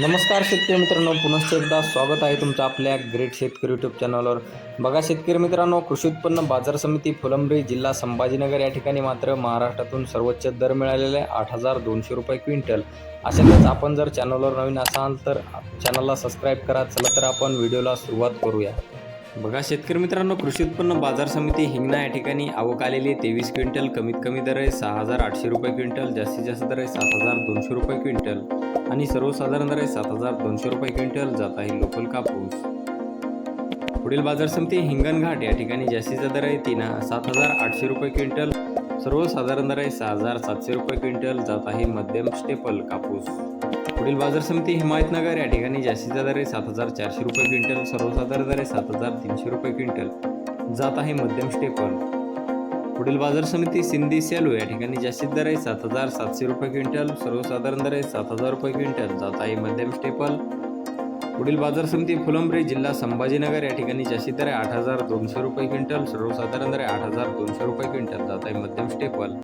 नमस्कार शेतकरी मित्रांनो पुनश्च एकदा स्वागत आहे तुमचं आपल्या ग्रेट शेतकरी यूट्यूब चॅनलवर बघा शेतकरी मित्रांनो कृषी उत्पन्न बाजार समिती फुलंब्री जिल्हा संभाजीनगर या ठिकाणी मात्र महाराष्ट्रातून सर्वोच्च दर मिळालेले आठ हजार दोनशे रुपये क्विंटल. अशातच आपण जर चॅनलवर नवीन असाल तर चॅनलला सबस्क्राईब करा. चला तर आपण व्हिडिओला सुरुवात करूया. बघा शेतकरी मित्रांनो कृषी उत्पन्न बाजार समिती हिंगणा या ठिकाणी आवक आलेली तेवीस क्विंटल कमीत कमी दर आहे सहा हजार आठशे रुपये क्विंटल जास्तीत जास्त दर आहे सात हजार दोनशे रुपये क्विंटल आणि सर्वसाधारण दर आहे सात हजार दोनशे रुपये क्विंटल. जात आहे लोकल कापूस. पुढील बाजार समिती हिंगणघाट या ठिकाणी जास्तीचा दर आहे तीन सात हजार आठशे रुपये क्विंटल. सर्वसाधारण दर आहे सहा हजार सातशे रुपये क्विंटल. जात आहे मध्यम स्टेपल कापूस. पुढील बाजार समिती हिमायतनगर या ठिकाणी जास्तीचा दर आहे सात हजार चारशे रुपये क्विंटल सर्वसाधारण दर आहे सात हजार तीनशे रुपये क्विंटल. जात आहे मध्यम स्टेपल पुढील बाजार समिती सिंधी सेलू या ठिकाणी जास्तीत दर आहे सात हजार सातशे रुपये क्विंटल सर्वसाधारण दर आहे सात हजार रुपये क्विंटल. जात आहे मध्यम स्टेपल पुढील बाजार समिती फुलंब्री जिल्हा संभाजीनगर या ठिकाणी जास्तीत दर आहे आठ हजार दोनशे रुपये क्विंटल सर्वसाधारण दर आहे आठ हजार दोनशे रुपये क्विंटल. जात आहे मध्यम स्टेपल